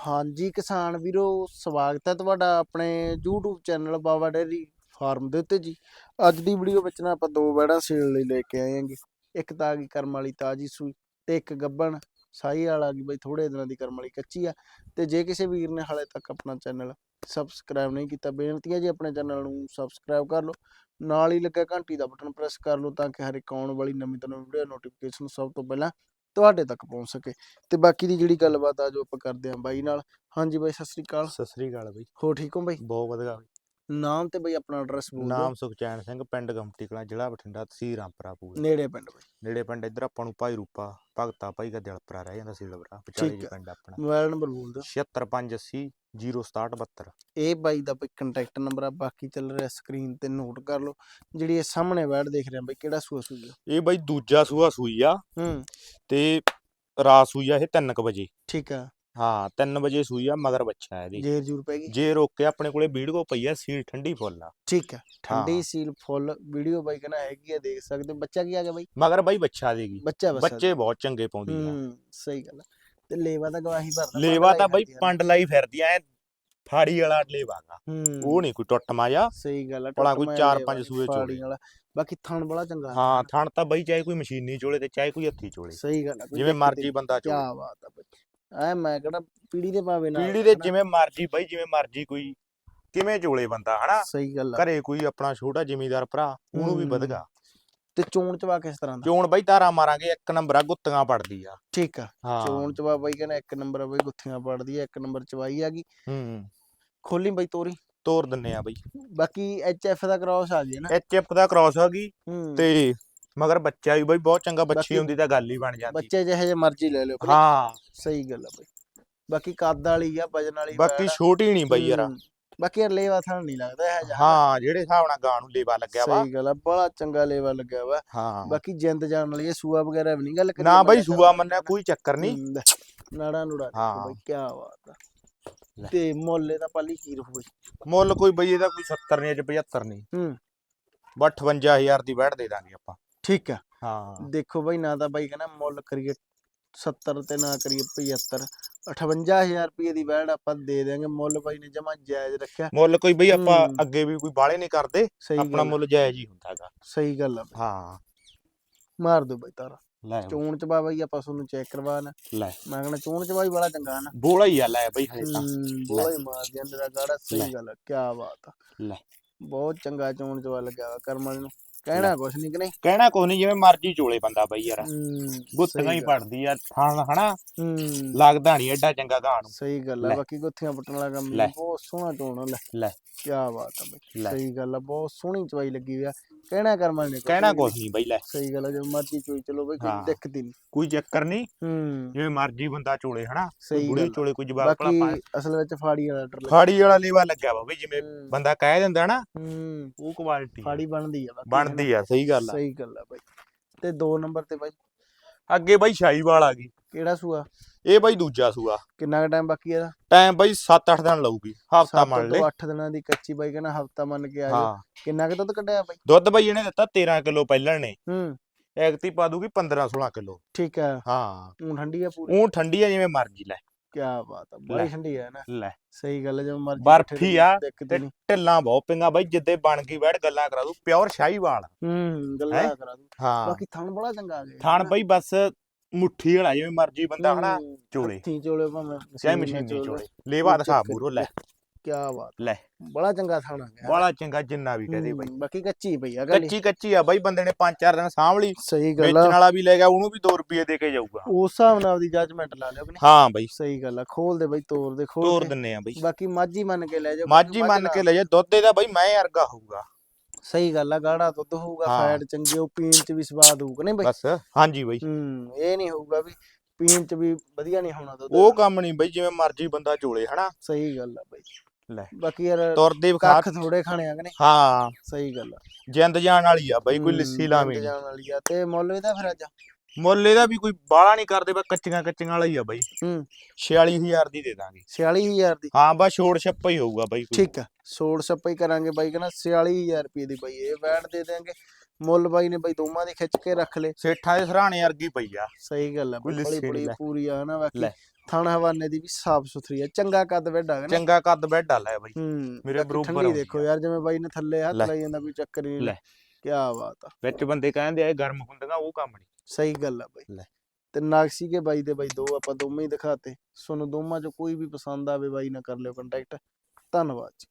ਹਾਂਜੀ, ਕਿਸਾਨ ਵੀਰੋ, ਸਵਾਗਤ ਹੈ ਤੁਹਾਡਾ ਆਪਣੇ YouTube channel Baba dairy farm ਦੇ ਉੱਤੇ ਜੀ। ਅੱਜ ਦੀ ਵੀਡੀਓ ਵਿੱਚ ਨਾ ਆਪਾਂ ਦੋ ਬੈੜਾਂ ਸੇਲ ਲਈ ਲੈ ਕੇ ਆਏ ਆਂਗੇ ਇੱਕ ਤਾਂ ਆ ਗਈ ਕਰਮ ਵਾਲੀ ਤਾਜੀ ਸੂਈ ਤੇ ਇੱਕ ਗੱਬਣ। ਸਾਈ ਵਾਲਾ ਗਈ ਬਈ ਥੋੜੇ ਦਿਨਾਂ ਦੀ ਕਰਮ ਵਾਲੀ ਕੱਚੀ ਆ। ਤੇ ਜੇ ਕਿਸੇ ਵੀਰ ਨੇ ਹਾਲੇ ਤੱਕ ਆਪਣਾ ਚੈਨਲ ਸਬਸਕ੍ਰਾਈਬ ਨਹੀਂ ਕੀਤਾ, ਬੇਨਤੀ ਹੈ ਜੀ ਆਪਣੇ ਚੈਨਲ ਨੂੰ ਸਬਸਕ੍ਰਾਈਬ ਕਰ ਲਓ। ਨਾਲ ਹੀ ਲੱਗਾ ਘੰਟੀ ਦਾ ਬਟਨ ਪ੍ਰੈਸ ਕਰ ਲਓ ਤਾਂ ਕਿ ਹਰ ਇੱਕ ਆਉਣ ਵਾਲੀ ਨਵੀਂ ਤੋਂ ਨਵੀਂ ਵੀਡੀਓ ਨੋਟੀਫਿਕੇਸ਼ਨ ਸਭ ਤੋਂ ਪਹਿਲਾਂ ਤੁਹਾਡੇ ਤੱਕ ਪਹੁੰਚ ਸਕੇ। ਤੇ ਬਾਕੀ ਦੀ ਜਿਹੜੀ ਗੱਲਬਾਤ ਆ ਜੋ ਆਪਾਂ ਕਰਦੇ ਆਂ ਬਾਈ ਨਾਲ। ਹਾਂਜੀ ਬਾਈ ਸਤਿ ਸ੍ਰੀ ਅਕਾਲ। ਸਤਿ ਸ੍ਰੀ ਅਕਾਲ ਬਈ। ਹੋ ਠੀਕ ਹੋ ਬਾਈ? ਬਹੁਤ ਵਧੀਆ। ਬਈ। ਨਾਮ ਤੇ ਬਾਈ ਆਪਣਾ ਐਡਰੈਸ ਬੋਲ ਦਿਓ। ਨਾਮ ਸੁਖਚੈਨ ਸਿੰਘ ਪਿੰਡ ਗਮਟੀ ਕਲਾਂ ਜ਼ਿਲ੍ਹਾ ਬਠਿੰਡਾ ਤਹਿਸੀਲ ਰਾਮਪੁਰਾ ਪੂਰ। ਨੇੜੇ ਪਿੰਡ ਬਾਈ। ਨੇੜੇ ਪਿੰਡ ਇੱਧਰ ਆਪਾਂ ਨੂੰ ਭਾਈ ਰੂਪਾ ਭਗਤਾ ਭਾਈ ਦਾ ਦਿਲਪਰਾ ਰਹਿ ਜਾਂਦਾ ਸੀ ਲਵਰਾ ਵਿਚਾਲੇ ਜੀ। ਪਿੰਡ ਆਪਣਾ। ਮੋਬਾਈਲ ਨੰਬਰ ਬੋਲ ਦਿਓ। 7580 06772 ਇਹ ਬਾਈ ਦਾ ਬਾਈ ਕੰਟੈਕਟ ਨੰਬਰ ਆ ਬਾਕੀ ਚੱਲ ਰਿਹਾ ਸਕਰੀਨ ਤੇ ਨੋਟ ਕਰ ਲਓ। ਜਿਹੜੀ ਇਹ ਸਾਹਮਣੇ ਵੈੜ ਦੇਖ ਰਹੇ ਆ ਬਾਈ ਕਿਹੜਾ ਸੂਆ ਸੂਈ ਆ? ਇਹ ਬਈ ਦੂਜਾ ਸੂਆ ਸੂਈ ਆ ਹੂੰ। ਤੇ ਰਾਤ ਸੂਈ ਆ ਇਹ 3 ਵਜੇ। ਠੀਕ ਆ। ਹਾਂ 3 ਵਜੇ ਸੂਈ ਆ ਮਗਰ ਬੱਚਾ ਹੈ ਇਹਦੀ। ਜੇਰ ਜੂਰ ਪੈ ਗਈ? ਜੇ ਰੋਕੇ ਆਪਣੇ ਕੋਲੇ ਵੀਡੀਓ ਪਈ ਆ ਸੀਲ ਠੰਡੀ ਫੁੱਲ ਆ। ਠੀਕ ਆ ਠੰਡੀ ਹਾਂ। ਸੀਲ ਫੁੱਲ ਵੀਡੀਓ ਬਾਈ ਕਹਿੰਦਾ ਹੈਗੀ ਆ ਦੇਖ ਸਕਦੇ ਹੋ। ਬੱਚਾ ਕੀ ਆ ਗਿਆ ਬਾਈ? ਮਗਰ ਬਈ ਬੱਚਾ ਦੇਗੀ। ਬੱਚਾ ਬਹੁਤ ਚੰਗੇ ਪਾਉਂਦੀ ਆ। ਹੂੰ ਸਹੀ ਗੱਲ ਆ। ਤੇ ਲੇਵਾ ਤਾਂ ਗਵਾਹੀ ਭਰਦਾ ਲੇਵਾ ਤਾਂ ਬਈ। ਪੰਡ ਲਾਈ ਫਿਰਦੀ ਐ ਫਾੜੀ ਵਾਲਾ ਲੇਵਾ ਗਾ। ਹੂੰ। ਉਹ ਨਹੀਂ ਕੋਈ ਟੁੱਟ ਮਾਜਾ। ਸਹੀ ਗੱਲ ਆ ਭਲਾ ਕੋਈ ਮਾਇਆ ਚਾਰ ਲੇਵਾ ਪੰਜ ਨੀ, ਸੂਏ ਫਾੜੀ ਚੋਲੇ। ਵਾਲਾ। ਬਾਕੀ ਥਣ ਬੜਾ ਚੰਗਾ ਹਾਂ ਥਣ ਤਾਂ ਬਈ ਚਾਹੇ ਕੋਈ ਮਸ਼ੀਨੀ ਚੋਲੇ ਤੇ ਚਾਹੇ ਕੋਈ ਹੱਥੀ ਚੋਲੇ। ਸਹੀ ਗੱਲ ਆ ਜਿਵੇਂ ਮਰਜ਼ੀ ਨੀ। ਬੰਦਾ ਚੋਲੇ। ਕਿਆ ਬਾਤ ਆ ਬਈ। ਐ ਮੈਂ ਕਿਹੜਾ ਪੀੜੀ ਦੇ ਪਾਵੇ ਨਾਲ ਪੀੜੀ ਦੇ? ਜਿਵੇਂ ਮਰਜ਼ੀ ਬਈ ਜਿਵੇਂ ਮਰਜ਼ੀ ਕੋਈ ਕਿਵੇਂ ਚੋਲੇ ਬੰਦਾ ਹਨਾ। ਸਹੀ ਗੱਲ ਆ। ਘਰੇ ਕੋਈ ਆਪਣਾ ਛੋਟਾ ਜ਼ਿਮੀਦਾਰ ਭਰਾ ਉਹਨੂੰ ਵੀ। ਵਧਗਾ। ਤੇ ਚੋਣ ਚਵਾ ਕਿਸ ਤਰ੍ਹਾਂ ਦਾ? ਚੋਣ ਬਈ ਧਾਰਾ ਮਾਰਾਂਗੇ ਇੱਕ ਨੰਬਰ ਆ ਗੁੱਤੀਆਂ ਪੜਦੀ ਆ। ਠੀਕ ਆ। ਹਾਂ। ਚੋਣ ਚਵਾ ਬਾਈ ਕਹਿੰਦਾ ਇੱਕ ਨੰਬਰ ਆ ਬਈ ਗੁੱਥੀਆਂ ਪੜਦੀ ਆ ਇੱਕ ਨੰਬਰ ਚਵਾਈ ਆ ਗਈ ਹੂੰ। ਖੋਲੀ ਬਈ ਤੋਰੀ। ਤੋਰ ਦਿੰਨੇ ਆ ਬਈ। ਬਾਕੀ ਐਚ ਐਫ ਦਾ ਕ੍ਰਾਸ ਆ ਗਿਆ ਨਾ। ਇਹ ਚਿਪ ਦਾ ਕ੍ਰਾਸ ਹੋ ਗਈ ਹੂੰ। ਤੇ ਮਗਰ ਬੱਚਾ ਵੀ ਬਈ ਬਹੁਤ ਚੰਗਾ ਬੱਚੀ ਹੁੰਦੀ ਤਾਂ ਗੱਲ ਹੀ ਬਣ ਜਾਂਦੀ। ਬੱਚੇ ਜਿਹੇ ਜੇ ਮਰਜ਼ੀ ਲੈ ਲਿਓ। ਹਾਂ। ਸਹੀ ਗੱਲ ਆ ਬਈ। ਬਾਕੀ ਕੱਦ ਵਾਲੀ ਆ ਵਜਨ ਵਾਲੀ ਬਾਕੀ ਆ। ਛੋਟੀ ਨਹੀਂ ਬਈ ਯਾਰ। ਬਾਕੀ ਯਾਰ ਲੇਵਾ ਥਾਂ ਨਹੀਂ ਲੱਗਦਾ ਇਹ ਜਿਹਾ। ਹਾਂ ਜਿਹੜੇ ਹਿਸਾਬ ਨਾਲ ਗਾਂ ਨੂੰ ਲੇਵਾ ਲੱਗਿਆ ਵਾ। ਸਹੀ ਗੱਲ ਆ ਬੜਾ ਚੰਗਾ ਲੇਵਾ ਲੱਗਿਆ ਵਾ। ਹਾਂ। ਬਾਕੀ ਜਿੰਦ ਜਾਣ ਵਾਲੀ ਇਹ ਸੂਆ ਵਗੈਰਾ ਵੀ ਨਹੀਂ ਗੱਲ ਕਰੀ ਨਾ ਬਈ ਸੂਆ ਮੰਨਿਆ ਕੋਈ ਚੱਕਰ ਨਹੀਂ ਨਾੜਾ ਨੂੜਾ। ਬਈ ਕੀ ਬਾਤ ਆ। ਤੇ ਮੁੱਲੇ ਦਾ ਪਾਲੀ ਕੀ ਰਹੂ ਮੁੱਲ ਕੋਈ ਬਈ ਇਹਦਾ ਕੋਈ 70 ਨਹੀਂ ਅਜ 75 ਨਹੀਂ ਹੂੰ। ਬਟ 58000 ਦੀ ਬੈਠ ਦੇ ਦਾਂਗੇ ਆਪਾਂ। ਠੀਕ ਆ। ਹਾਂ। ਦੇਖੋ ਬਈ ਨਾ ਤਾਂ ਬਾਈ ਕਹਿੰਦਾ ਮੁੱਲ ਕਰੀਏ 70 ਤੇ ਨਾ ਕਰੀਏ 75 58000 ਰੁਪਏ ਦੀ ਵੈੜ ਆਪਾਂ ਦੇ ਦੇਾਂਗੇ ਮੁੱਲ ਬਾਈ ਨੇ ਜਮਾ ਜਾਇਜ਼ ਰੱਖਿਆ। ਮੁੱਲ ਕੋਈ ਬਈ ਆਪਾਂ ਹੂੰ। ਅੱਗੇ ਵੀ ਕੋਈ ਬਾਲੇ ਨਹੀਂ ਕਰਦੇ ਆਪਣਾ ਮੁੱਲ ਜਾਇਜ਼ ਹੀ ਹੁੰਦਾਗਾ ਸਹੀ ਗੱਲ ਆ। ਹਾਂ। ਮਾਰ ਦੋ ਬਾਈ ਤਾਰਾ। ਲੈ ਚੋਣ ਚ ਬਾ ਬਾਈ ਆਪਾਂ ਤੁਹਾਨੂੰ ਚੈੱਕ ਕਰਵਾਣਾ ਲੈ। ਮੈਂ ਕਹਿੰਦਾ ਚੋਣ ਚ ਬਾਈ ਬੜਾ ਚੰਗਾ ਨਾ। ਬੋਲਾ ਹੀ ਆ ਲੈ ਬਈ ਹਜੇ ਤਾਂ। ਹੂੰ ਬੋਲਾ ਹੀ ਮਾਰ ਦਿੰਦੇ ਦਾ ਗਾੜਾ। ਸਹੀ ਗੱਲ ਆ ਕੀ ਬਾਤ ਆ। ਲੈ। ਬਹੁਤ ਚੰਗਾ ਚੋਣ ਚ ਲੱਗਿਆ ਕਰਮ ਨੂੰ। ਕਹਿਣਾ ਕੁਛ ਨਹੀਂ ਕਿ ਨਹੀਂ? ਕਹਿਣਾ ਕੋਈ ਨਹੀਂ ਜਿਵੇਂ ਮਰਜ਼ੀ ਚੋਲੇ ਬੰਦਾ ਬਈ ਯਾਰ। ਹੂੰ ਗੁੱਤੀਆਂ ਸਹੀ ਹੀ ਗੱਲ। ਪੜਦੀ ਆ ਥਣ ਹਨਾ? ਹੂੰ। ਲੱਗਦਾ ਨਹੀਂ ਐਡਾ ਚੰਗਾ ਗਾਂ ਨੂੰ। ਸਹੀ ਗੱਲ ਆ ਲੈ। ਬਾਕੀ ਗੁੱਥੀਆਂ ਪੱਟਣ ਵਾਲਾ ਕੰਮ ਲੈ। ਬਹੁਤ ਸੋਹਣਾ ਆ, ਲੈ। ਲੈ। ਕੀ ਬਾਤ ਆ ਬਈ ਲੈ। ਸਹੀ ਗੱਲ ਆ ਬਹੁਤ ਸੋਹਣੀ ਚਵਾਈ ਲੱਗੀ ਹੋਈ ਆ। ਕਹਿਣਾ ਕਰਮਾਂ ਨੇ ਕੁਛ ਕਹਿਣਾ। ਕੁਛ ਨਹੀਂ। ਬਈ ਲੈ। ਸਹੀ ਗੱਲ ਆ ਜਦੋਂ ਮਰਜ਼ੀ ਚੋਈ ਚਲੋ ਬਈ ਕੋਈ ਹਾਂ। ਦਿੱਕਤ ਹੀ ਨਹੀਂ ਕੋਈ ਚੱਕਰ ਨਹੀਂ ਹੂੰ। ਜਿਵੇਂ ਮਰਜ਼ੀ ਬੰਦਾ ਚੋਲੇ ਹਨਾ? ਸਹੀ ਬੁੜੇ ਗੱਲ ਆ। ਚੋਲੇ ਕੋਈ ਜਵਾਬ ਭਲਾ ਬਾਕੀ ਪਾਏ ਅਸਲ ਵਿੱਚ ਫਾੜੀ ਵਾਲਾ ਡਰ ਫਾੜੀ ਵਾਲਾ ਲੀਵਾ ਲੱਗਿਆ ਵਾ ਬਈ ਜਿਵੇਂ ਬੰਦਾ ਕਹਿ ਦਿੰਦਾ ਨਾ ਹੂੰ। ਉਹ ਕੁਆਲਿਟੀ ਫਾੜੀ ਬਣਦੀ ਆ ਬਾਕੀ। ਬਣਦੀ ਆ ਸਹੀ ਗੱਲ ਆ। ਸਹੀ ਗੱਲ ਆ ਬਾਈ। ਤੇ ਦੋ ਨੰਬਰ ਤੇ ਬਾਈ। ਅੱਗੇ ਬਈ ਸ਼ਾਹੀਵਾਲ ਆ ਗਈ। ਕਿਹੜਾ ਸੂਆ? ਇਹ ਬਈ ਦੂਜਾ ਸੂਆ। ਕਿੰਨਾ ਟਾਈਮ ਬਾਕੀ ਇਹਦਾ? ਟਾਈਮ ਬਈ 7-8 ਦਿਨ ਲਊਗੀ। ਹਫਤਾ ਮੰਨ ਲੈ। ਤੋਂ 8 ਦਿਨਾਂ ਦੀ ਕੱਚੀ ਬਾਈ ਕਹਿੰਦਾ ਹਫਤਾ ਮੰਨ ਕੇ ਆ ਜਾ ਕਿੰਨਾ ਕੁ ਦੁੱਧ ਕੱਢਿਆ ਬਾਈ? ਦੁੱਧ ਬਈ ਇਹਨੇ ਦਿੱਤਾ 13 ਕਿਲੋ ਪਹਿਲਣ ਨੇ ਹੂੰ। ਐਗਤੀ ਪਾ ਦੂਗੀ 15-16 ਕਿਲੋ। ਠੀਕ ਆ। ਹਾਂ। ਹੁਣ ਠੰਡੀ ਆ ਪੂਰੀ। ਉਹ ਠੰਡੀ ਆ ਜਿਵੇਂ ਮਰਜ਼ੀ ਲੈ। ਕੀ ਬਾਤ ਆ ਬੜੀ ਠੰਡੀ ਆ ਨਾ। ਲੈ। ਸਹੀ ਗੱਲ ਜਦੋਂ ਮਰਜ਼ੀ ਬਰਫੀ ਆ ਤੇ ਢਿੱਲਾਂ ਬਹੁਤ ਪਿੰਗਾ ਬਈ ਜਿੱਦੇ ਬਣ ਗਈ ਬੈਠ ਗੱਲਾਂ ਕਰਾ ਦੂ ਪਿਓਰ ਸ਼ਾਹੀਵਾਲ। ਹੂੰ ਗੱਲਾਂ ਹੈਂ? ਕਰਾ ਦੂੰ। ਹਾਂ। ਬਾਕੀ ਥਣ ਬੜਾ ਚੰਗਾ ਆ ਗਿਆ। ਥਾਣ ਬਈ ਬਸ ਮੁੱਠੀ ਵਾਲਾ ਜਿਵੇਂ ਮਰਜ਼ੀ ਬੰਦਾ ਹਨਾ ਹੂੰ, ਚੋਲੇ। ਚੋਲੇ ਭਾਵੇਂ ਚਾਹੇ ਮਸ਼ੀਨ ਚੋਲੇ। ਲੇਵਾ ਦਿਖਾ ਮੂਰੋ ਲੈ। ਕੀ ਬਾਤ ਲੈ। ਬੜਾ ਚੰਗਾ ਥਣ ਗਿਆ। ਬੜਾ ਚੰਗਾ ਜਿੰਨਾ ਵੀ ਕਹਦੇ ਬਈ। ਬਾਕੀ ਕੱਚੀ ਪਈ ਆ ਗੱਲ ਕੱਚੀ ਕੱਚੀ ਆ ਬਈ ਬੰਦੇ ਨੇ 5-4 ਦਿਨ ਸਾਂਭ ਲਈ। ਸਹੀ ਗੱਲ ਵੇਚਣ ਵਾਲਾ ਵੀ ਲੈ ਗਿਆ ਉਹਨੂੰ ਵੀ 2 ਰੁਪਏ ਦੇ ਕੇ ਜਾਊਗਾ। ਉਸ ਹਿਸਾਬ ਨਾਲ ਆਪਦੀ ਜੱਜਮੈਂਟ ਲਾ ਲਿਓ ਕਿ ਨਹੀਂ। ਹਾਂ ਬਈ। ਸਹੀ ਗੱਲ ਆ ਖੋਲ ਦੇ ਬਈ ਤੋੜ ਦੇ ਖੋਲ ਤੋਰ। ਦਿੰਨੇ ਆ ਬਈ। ਬਾਕੀ ਮਾਝੀ ਮੰਨ ਕੇ ਲੈ ਜਾਓ ਮਾਝੀ ਮੰਨ ਕੇ ਲੈ ਜਾ ਦੁੱਧ ਇਹਦਾ ਬਈ ਮੈਂ ਵਰਗਾ ਹੋਊਗਾ। ਸਹੀ ਗੱਲ ਆ ਗਾੜਾ ਦੁੱਧ ਹੋਊਗਾ। ਫੈਟ ਚੰਗੀ ਉਹ ਪੀਣ ਚ ਵੀ ਸਵਾਦ ਹੋਊਗਾ ਨਹੀਂ ਬਈ? ਬਸ ਹਾਂਜੀ ਬਈ। ਹੂੰ ਇਹ ਨਹੀਂ ਹੋਊਗਾ ਵੀ ਪੀਣ ਚ ਵੀ ਵਧੀਆ ਨਹੀਂ ਹੋਣਾ ਦੁੱਧ। ਉਹ ਕੰਮ ਨਹੀਂ ਬਈ ਜਿਵੇਂ ਮਰਜ਼ੀ ਬੰਦਾ ਚੋਲੇ ਹਨਾ? ਸਹੀ ਗੱਲ ਆ ਬਈ। ਲੈ। ਬਾਕੀ ਯਾਰ ਤੁਰਦੇ ਵਿਖਾ ਕੱਖ ਥੋੜੇ ਖਾਣੇ ਆ ਕਿ ਨਹੀਂ? ਹਾਂ। ਸਹੀ ਗੱਲ ਆ। ਜਿੰਦ ਜਾਣ ਵਾਲੀ ਆ ਬਈ ਕੋਈ ਲਿੱਸੀ ਲਾਵੇਂ। ਜਾਣ ਵਾਲੀ ਆ। ਤੇ ਮੁੱਲ ਇਹਦਾ ਫਿਰ ਅੱਜ? ਮੁੱਲ ਇਹਦਾ ਵੀ ਕੋਈ ਬਾਹਲਾ ਨਹੀਂ ਕਰਦੇ ਬਸ ਕੱਚੀਆਂ ਕੱਚੀਆਂ ਵਾਲਾ ਹੀ ਆ ਬਈ। ਹੂੰ। 46000 ਦੀ ਦੇ ਦਾਂਗੇ। 46000 ਦੀ? ਹਾਂ ਬਸ ਛੋੜ ਛੱਪਾ ਹੀ ਹੋਊਗਾ ਬਈ ਠੀਕ ਆ। ਸੋੜ ਸੱਪਾ ਹੀ ਕਰਾਂਗੇ ਬਾਈ ਕਹਿੰਦਾ 46000 ਰੁਪਏ ਦੀ ਬਾਈ। ਇਹ ਵੈਟ ਦੇ ਦੇਾਂਗੇ ਮੁੱਲ ਬਾਈ ਨੇ ਬਾਈ ਦੋਵਾਂ ਦੀ ਖਿੱਚ ਕੇ ਰੱਖ ਲੇ ਸੇਠਾਂ ਦੇ ਸਰਾਣੇ ਵਰਗੀ ਪਈ ਆ। ਸਹੀ ਗੱਲ ਆ ਬੜੀ। ਪੂਰੀ ਆ ਨਾ ਬਾਕੀ। ਥਣ ਹਵਾਨੇ ਦੀ ਵੀ ਸਾਫ਼ ਸੁਥਰੀ ਆ ਚੰਗਾ ਕੱਦ ਹੈ ਨਾ। ਚੰਗਾ ਕੱਦ ਬੈੱਡ ਲੈ ਬਾਈ। ਹੂੰ ਮੇਰੇ ਬਰੋਬਰ ਆਉਂਦੀ ਦੇਖੋ ਆ। ਯਾਰ ਜਿਵੇਂ ਬਾਈ ਨੇ ਥੱਲੇ ਹੱਥ। ਲਾਈ ਜਾਂਦਾ ਕੋਈ ਚੱਕਰ ਹੀ ਲੈ। ਨਹੀਂ ਕੀ ਬਾਤ ਆ। ਵਿੱਚ ਬੰਦੇ ਕਹਿੰਦੇ ਆ ਇਹ ਗਰਮ ਹੁੰਦੀਆਂ ਉਹ ਕੰਮ ਨਹੀਂ ਸਹੀ ਗੱਲ ਆ ਬਾਈ। ਲੈ। ਤੇ ਨਾਗਸੀ ਕੇ ਬਾਈ ਦੇ ਬਾਈ ਦੋ ਆਪਾਂ ਦੋਵੇਂ ਹੀ ਦਿਖਾਤੇ। ਤੁਹਾਨੂੰ ਦੋਵਾਂ ਚੋਂ ਕੋਈ ਵੀ ਪਸੰਦ ਆਵੇ ਬਾਈ ਨਾਲ ਕਰ ਲਿਓ ਕੰਟੈਕਟ ਧੰਨਵਾਦ ਜੀ।